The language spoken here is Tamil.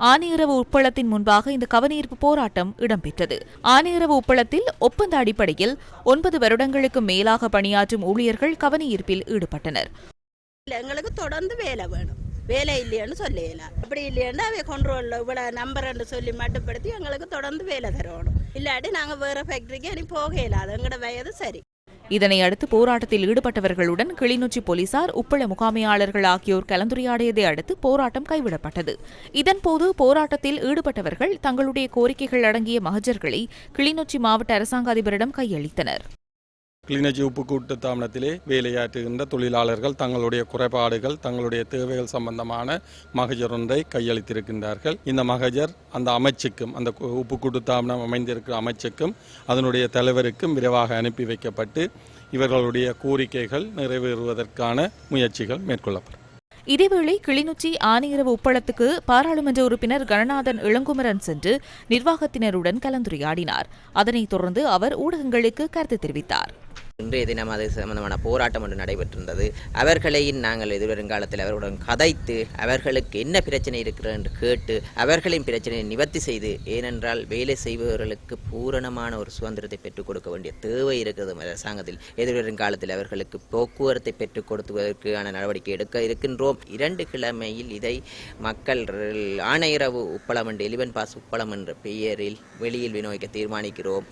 ஆணையரவு உப்பளத்தின் முன்பாக இந்த கவனஈர்ப்பு போராட்டம் இடம்பெற்றது. ஆணையரவு உப்பளத்தில் ஒப்பந்த அடிப்படையில் ஒன்பது வருடங்களுக்கு மேலாக பணியாற்றும் ஊழியர்கள் கவனஈர்ப்பில் ஈடுபட்டனர். எங்களுக்கு தொடர்ந்து வேலை வேணும். வேலை இல்லையான்னு சொல்லல. அப்படி இல்லையான்னு அவை கொண்டு இவ்வளவு நம்பர்ன்னு சொல்லி மட்டுப்படுத்தி எங்களுக்கு தொடர்ந்து வேலை தரணும். இல்லாட்டி நாங்க வேற ஃபேக்டரிக்கு இனி போக இயலாது எங்களோட வயது சரி. இதனை அடுத்து போராட்டத்தில் ஈடுபட்டவர்களுடன் கிளிநொச்சி போலீசார் உப்பள முகாமையாளர்கள் ஆகியோர் கலந்துரையாடியதை அடுத்து போராட்டம் கைவிடப்பட்டது. இதன்போது போராட்டத்தில் ஈடுபட்டவர்கள் தங்களுடைய கோரிக்கைகள் அடங்கிய மகஜர்களை கிளிநொச்சி மாவட்ட அரசாங்க அதிபரிடம் கையளித்தனர். கிளிநொச்சி உப்பு கூட்டு தாமனத்திலே வேலையாற்றுகின்ற தொழிலாளர்கள் தங்களுடைய குறைபாடுகள் தங்களுடைய தேவைகள் சம்பந்தமான மகஜர் ஒன்றை கையளித்திருக்கின்றார்கள். இந்த மகஜர் அந்த அமைச்சுக்கும் அந்த உப்பு கூட்டு தாமனம் அமைந்திருக்கிற அமைச்சுக்கும் அதனுடைய தலைவருக்கும் விரைவாக அனுப்பி வைக்கப்பட்டு இவர்களுடைய கோரிக்கைகள் நிறைவேறுவதற்கான முயற்சிகள் மேற்கொள்ளப்படும். இதேவேளை கிளிநொச்சி ஆணையரவு உப்பளத்துக்கு பாராளுமன்ற உறுப்பினர் கணநாதன் இளங்குமரன் சென்று நிர்வாகத்தினருடன் கலந்துரையாடினார். அதனைத் தொடர்ந்து அவர் ஊடகங்களுக்கு கருத்து தெரிவித்தார். இன்றைய தினம் அது சம்பந்தமான போராட்டம் ஒன்று நடைபெற்றிருந்தது. அவர்களையும் நாங்கள் எதிர்வருங்காலத்தில் அவர்களுடன் கதைத்து அவர்களுக்கு என்ன பிரச்சனை இருக்கிறது என்று கேட்டு அவர்களின் பிரச்சனையை நிவர்த்தி செய்து ஏனென்றால் வேலை செய்பவர்களுக்கு பூரணமான ஒரு சுதந்திரத்தை பெற்றுக் கொடுக்க வேண்டிய தேவை இருக்கிறது. அரசாங்கத்தில் எதிர்வருங்காலத்தில் அவர்களுக்கு போக்குவரத்தை பெற்றுக் கொடுத்துவதற்கான நடவடிக்கை எடுக்க இருக்கின்றோம். இரண்டு கிழமையில் இதை மக்கள் ஆணையரவு உப்பளம் என்று எலிவன் பாஸ் உப்பளம் என்ற பெயரில் வெளியில் விநியோகிக்க தீர்மானிக்கிறோம்.